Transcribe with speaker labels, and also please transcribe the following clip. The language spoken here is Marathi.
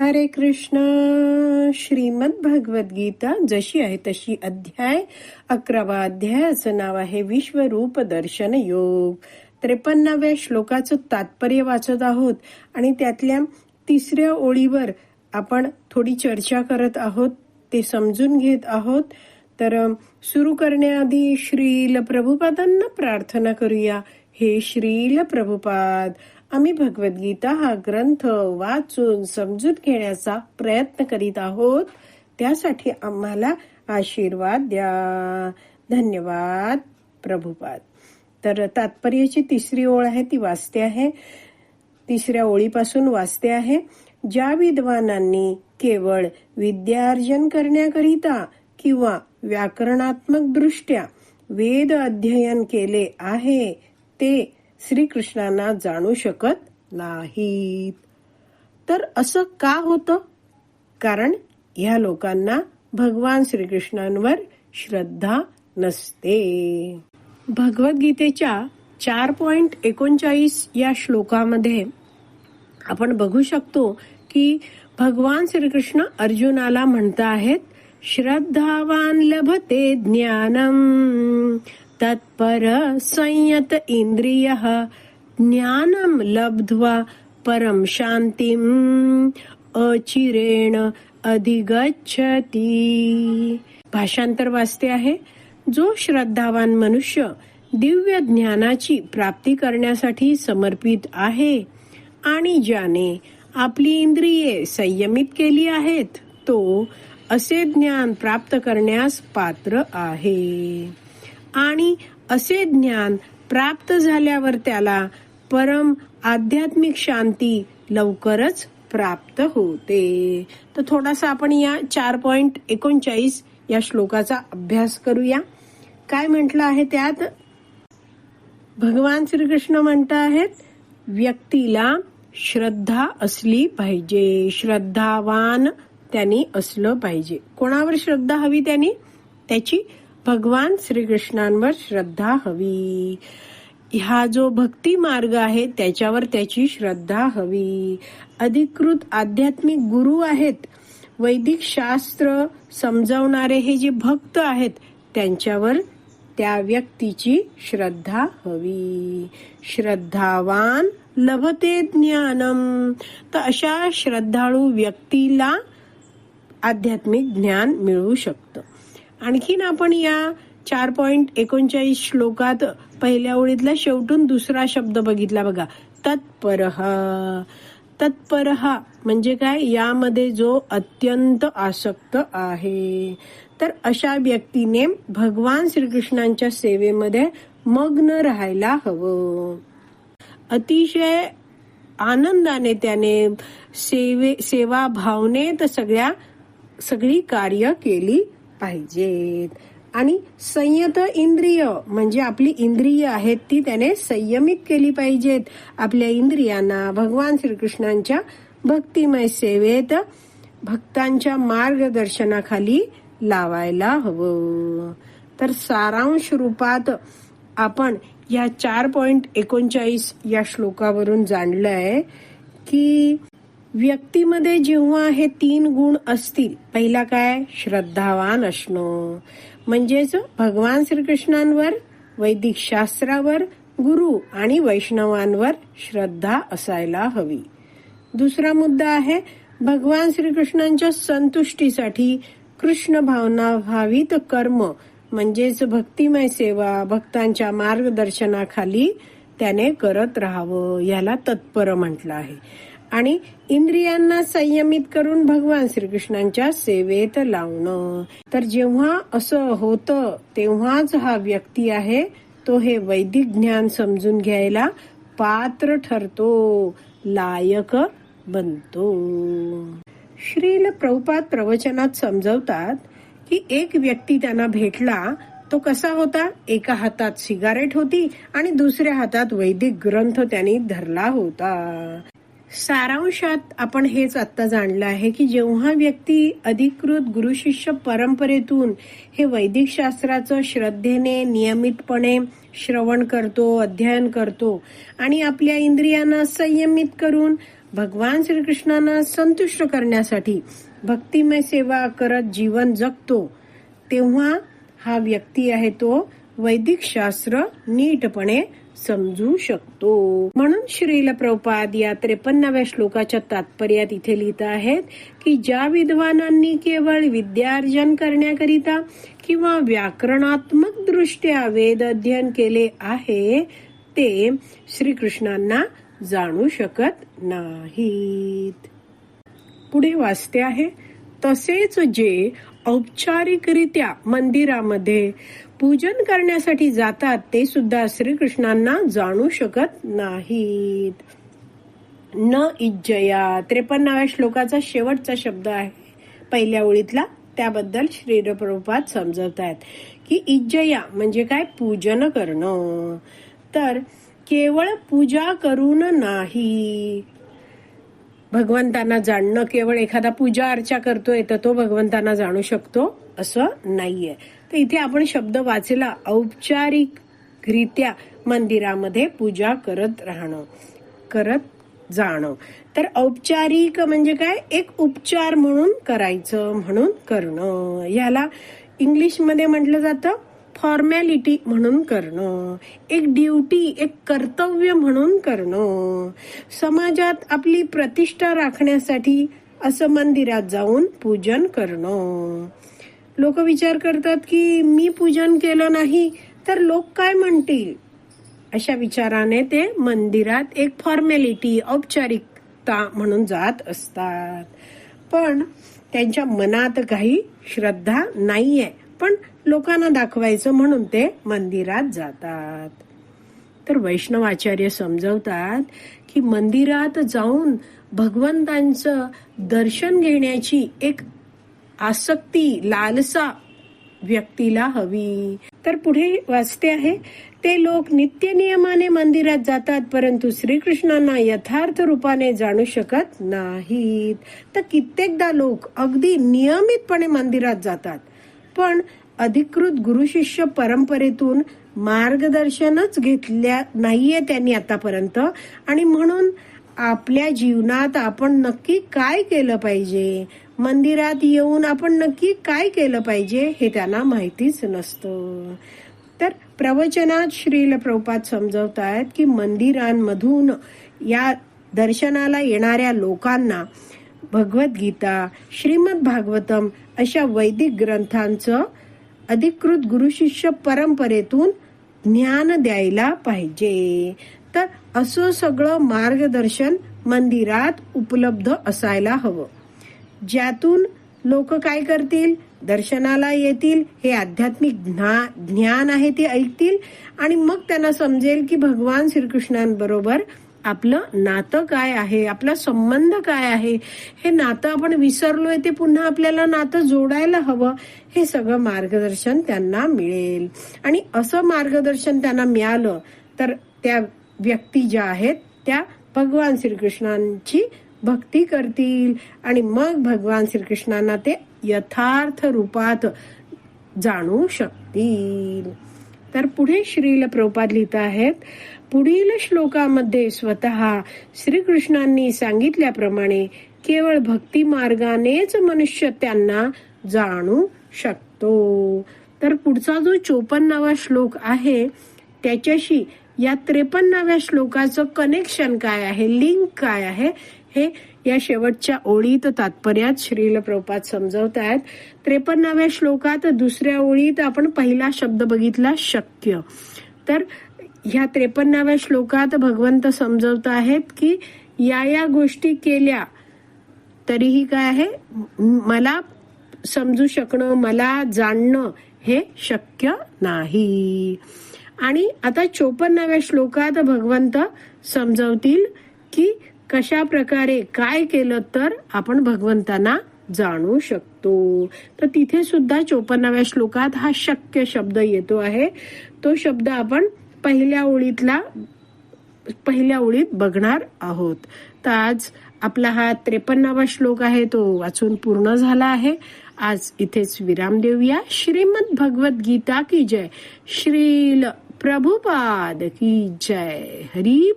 Speaker 1: हरे कृष्ण श्रीमद भगवत गीता जशी आहे तशी अध्याय अकरावा अध्यायाचं नाव आहे विश्वरूप दर्शन योग. त्रेपन्नाव्या श्लोकाचं तात्पर्य वाचत आहोत आणि त्यातल्या तिसऱ्या ओळीवर आपण थोडी चर्चा करत आहोत ते समजून घेत आहोत. तर सुरू करण्याआधी श्रील प्रभुपादांना प्रार्थना करूया. हे श्रील प्रभुपाद आम्ही भगवद्गीता हा ग्रंथ वाचून समजून घेण्याचा प्रयत्न करीत आहोत. त्यासाठी आम्हाला आशीर्वाद द्या. धन्यवाद प्रभुपाद. तर तात्पर्याची तिसरी ओळ आहे ती वाचते आहे. तिसऱ्या ओळीपासून वाचते आहे. ज्या विद्वानांनी केवळ विद्यार्जन करण्याकरिता किंवा व्याकरणात्मक दृष्ट्या वेद अध्ययन केले आहे ते श्रीकृष्णांना जाणू शकत नाहीत. तर असं का होतं? कारण ह्या लोकांना भगवान श्रीकृष्णांवर श्रद्धा नसते. भगवद्गीतेच्या चार पॉइंट एकोणचाळीस या श्लोकामध्ये आपण बघू शकतो की भगवान श्रीकृष्ण अर्जुनाला म्हणता आहेत श्रद्धावान लभते ज्ञानम. तत्पर संयत इंद्रियः ज्ञानं लब्ध्वा परम शान्तिम् अचिरेण अधिगच्छती। भाषांतर वाचते आहे. जो श्रद्धावान मनुष्य दिव्य ज्ञानाची प्राप्ती करण्यासाठी समर्पित आहे आणि ज्याने आपली इंद्रिये संयमित केली आहेत तो असे ज्ञान प्राप्त करण्यास पात्र आहे. आणि असे ज्ञान प्राप्त झाल्यावर त्याला परम आध्यात्मिक शांती लवकरच प्राप्त होते. तर थोडासा आपण या चार पॉइंट एकोणचाळीस या श्लोकाचा अभ्यास करूया. काय म्हटलं आहे त्यात? भगवान श्रीकृष्ण म्हणत आहेत व्यक्तीला श्रद्धा असली पाहिजे. श्रद्धावान त्यांनी असलं पाहिजे. कोणावर श्रद्धा हवी त्यांनी? त्याची भगवान श्रीकृष्णांवर श्रद्धा हवी. हा जो भक्ती मार्ग आहे त्याच्यावर त्याची श्रद्धा हवी. अधिकृत आध्यात्मिक गुरु आहेत. वैदिक शास्त्र समजावणारे हे जे भक्त आहेत त्यांच्यावर त्या व्यक्तीची श्रद्धा हवी. श्रद्धावान लभते ज्ञानम. तर अशा श्रद्धाळू व्यक्तीला आध्यात्मिक ज्ञान मिळू शकतं. आणखीन आपण या चार पॉइंट एकोणचाळीस श्लोकात पहिल्या ओळीतला शेवटून दुसरा शब्द बघितला बघा. तत्पर. तत्पर म्हणजे काय? यामध्ये जो अत्यंत आसक्त आहे. तर अशा व्यक्तीने भगवान श्रीकृष्णांच्या सेवेमध्ये मग्न राहायला हवं. अतिशय आनंदाने त्याने सेवे सेवा भावनेत सगळ्या सगळी कार्य केली. पाहिजेत. आणि संयत इंद्रिय म्हणजे आपली इंद्रिय आहेत ती त्याने संयमित केली पाहिजेत. आपल्या इंद्रियांना भगवान श्रीकृष्णांच्या भक्तिमय सेवेत भक्तांच्या मार्गदर्शनाखाली लावायला हवं. तर सारांश रूपात आपण या चार पॉइंट एकोणचाळीस या श्लोकावरून जाणलंय की व्यक्तीमध्ये जेव्हा हे तीन गुण असतील पहिला काय? श्रद्धावान असणं. म्हणजेच भगवान श्रीकृष्णांवर वैदिक शास्त्रावर गुरु आणि वैष्णवांवर श्रद्धा असायला हवी. दुसरा मुद्दा आहे भगवान श्रीकृष्णांच्या संतुष्टीसाठी कृष्ण भावना भावित कर्म म्हणजेच भक्तिमय सेवा भक्तांच्या मार्गदर्शनाखाली त्याने करत राहावं याला तत्पर म्हटलं आहे. आणि इंद्रियांना संयमित करून भगवान श्रीकृष्णांच्या सेवेत लावणं. तर जेव्हा असं होतं तेव्हाच हा व्यक्ती आहे तो हे वैदिक ज्ञान समजून घ्यायला पात्र ठरतो लायक बनतो. श्रील प्रभुपाद प्रवचनात समजवतात की एक व्यक्ती त्यांना भेटला तो कसा होता? एका हातात सिगारेट होती आणि दुसऱ्या हातात वैदिक ग्रंथ त्यांनी धरला होता. सारांशात आपण हेच आत्ता जाणलं आहे की जेव्हा व्यक्ती अधिकृत गुरु शिष्य परंपरेतून हे वैदिक शास्त्राचं श्रद्धेने नियमितपणे श्रवण करतो अध्ययन करतो आणि आपल्या इंद्रियांना संयमित करून भगवान श्रीकृष्णांना संतुष्ट करण्यासाठी भक्तिमय सेवा करत जीवन जगतो तेव्हा हा व्यक्ती आहे तो वैदिक शास्त्र नीटपणे समजू शकतो. म्हणून श्रील प्रभुपाद या त्रेपन्नाव्या श्लोकाच्या तात्पर्यात इथे लिहित आहेत की ज्या विद्वानांनी केवळ विद्यार्जन करण्याकरिता किंवा व्याकरणात्मक दृष्ट्या वेद अध्ययन केले आहे ते श्रीकृष्णांना जाणू शकत नाहीत. पुढे वाचते आहे तसेच जे औपचारिकरित्या मंदिरामध्ये पूजन करण्यासाठी जातात ते सुद्धा श्रीकृष्णांना जाणू शकत नाहीत. न इज्जया. त्रेपन्नाव्या श्लोकाचा शेवटचा शब्द आहे. पहिल्या ओळीतला. त्याबद्दल श्रीर समजवत आहेत की इज्जया म्हणजे काय? पूजन करणं. तर केवळ पूजा करून नाही भगवंतांना जाणणं केवळ एखादा पूजा अर्चा करतोय तर तो भगवंतांना जाणू शकतो असं नाहीये. तर इथे आपण शब्द वाचला औपचारिकरित्या मंदिरामध्ये पूजा करत राहणं करत जाणं. तर औपचारिक म्हणजे काय? एक उपचार म्हणून करायचं म्हणून करणं. याला इंग्लिशमध्ये म्हटलं जातं फॉर्मॅलिटी म्हणून करणं एक ड्युटी एक कर्तव्य म्हणून करणं. समाजात आपली प्रतिष्ठा राखण्यासाठी असं मंदिरात जाऊन पूजन करणं. लोक विचार करतात की मी पूजन केलं नाही तर लोक काय म्हणतील? अशा विचाराने ते मंदिरात एक फॉर्मॅलिटी औपचारिकता म्हणून जात असतात. पण त्यांच्या मनात काही श्रद्धा नाहीये. पण लोकांना दाखवायचं म्हणून ते मंदिरात जातात. तर वैष्णवाचार्य समजवतात की मंदिरात जाऊन भगवंतांचं दर्शन घेण्याची एक आसक्ती लालसा व्यक्तीला हवी. तर पुढे वाचते आहे ते लोक नित्य नियमाने मंदिरात जातात परंतु श्रीकृष्णांना यथार्थ रूपाने जाणू शकत नाहीत. तर कित्येकदा लोक अगदी नियमितपणे मंदिरात जातात. पण अधिकृत गुरु शिष्य परंपरेतून मार्गदर्शनच घेतल्या नाहीये त्यांनी आतापर्यंत. आणि म्हणून आपल्या जीवनात आपण नक्की काय केलं पाहिजे? मंदिरात येऊन आपण नक्की काय केलं पाहिजे हे त्यांना माहितीच नसतं. तर प्रवचनात श्रील समजवता आहेत की मंदिरांमधून या दर्शनाला येणाऱ्या लोकांना भगवद्गीता श्रीमद भागवतम अशा वैदिक ग्रंथांचं अधिकृत गुरुशिष्य परंपरेतून ज्ञान द्यायला पाहिजे. तर असं सगळं मार्गदर्शन मंदिरात उपलब्ध असायला हवं. ज्यातून लोक काय करतील? दर्शनाला येतील हे आध्यात्मिक ज्ञान आहे ते ऐकतील आणि मग त्यांना समजेल की भगवान श्रीकृष्णांबरोबर आपलं नातं काय आहे? आपला संबंध काय आहे? हे नातं आपण विसरलोय ते पुन्हा आपल्याला नातं जोडायला हवं हे सगळं मार्गदर्शन त्यांना मिळेल. आणि असं मार्गदर्शन त्यांना मिळालं तर त्या व्यक्ती ज्या आहेत त्या भगवान श्रीकृष्णांची भक्ती करतील. आणि मग भगवान श्रीकृष्णांना ते यथार्थ रूपात जाणू शकतील. तर पुढे श्रील प्रभुपाद लिहित आहेत पुढील श्लोकामध्ये स्वतः श्रीकृष्णांनी सांगितल्याप्रमाणे केवळ भक्ती मार्गानेच मनुष्य त्यांना जाणू शकतो. तर पुढचा जो चोपन्नावा श्लोक आहे त्याच्याशी या त्रेपन्नाव्या श्लोकाचं कनेक्शन काय आहे लिंक काय आहे हे या शेवटच्या ओळीत तात्पर्यात श्रील प्रपात समजवत आहेत त्रेपन्नाव्या श्लोकात दुसऱ्या ओळीत आपण पहिला शब्द बघितला शक्य. तर ह्या त्रेपन्नाव्या श्लोकात भगवंत समजवत आहेत की या या गोष्टी केल्या तरीही काय आहे? मला समजू शकणं मला जाणणं हे शक्य नाही. आणि आता चोपन्नाव्या श्लोकात भगवंत समजवतील की कशा प्रकारे काय केलं तर आपण भगवंतांना जाणू शकतो. तर तिथे सुद्धा चोपन्नाव्या श्लोकात हा शक्य शब्द येतो आहे. तो शब्द आपण पहिल्या ओळीतला पहिल्या ओळीत बघणार आहोत. तर आज आपला हा त्रेपन्नावा श्लोक आहे तो वाचून पूर्ण झाला आहे. आज इथेच विराम देऊया. श्रीमद भगवत गीता की जय? श्रील प्रभुपाद की जय? हरी